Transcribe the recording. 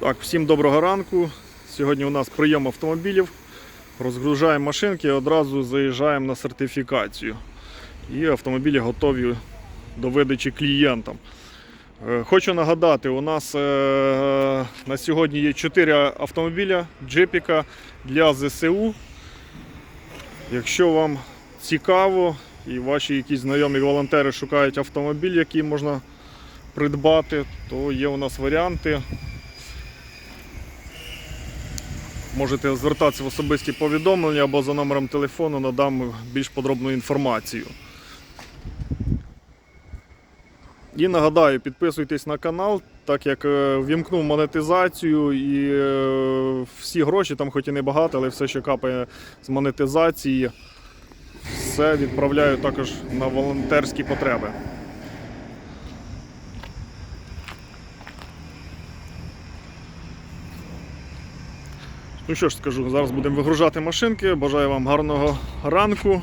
Так, всім доброго ранку. Сьогодні у нас прийом автомобілів. Розгружаємо машинки і одразу заїжджаємо на сертифікацію. І автомобілі готові до видачі клієнтам. Е, Хочу нагадати, у нас е, на сьогодні є 4 автомобіля джипіка для ЗСУ. Якщо вам цікаво і ваші якісь знайомі волонтери шукають автомобіль, який можна придбати, то є у нас варіанти. Можете звертатися в особисті повідомлення або за номером телефону надам більш подробну інформацію. І нагадаю, підписуйтесь на канал, так як е, ввімкнув монетизацію і е, всі гроші, там хоч і не багато, але все, що капає з монетизації, все відправляю також на волонтерські потреби. Ну що ж скажу, зараз будемо вигружати машинки. Бажаю вам гарного ранку.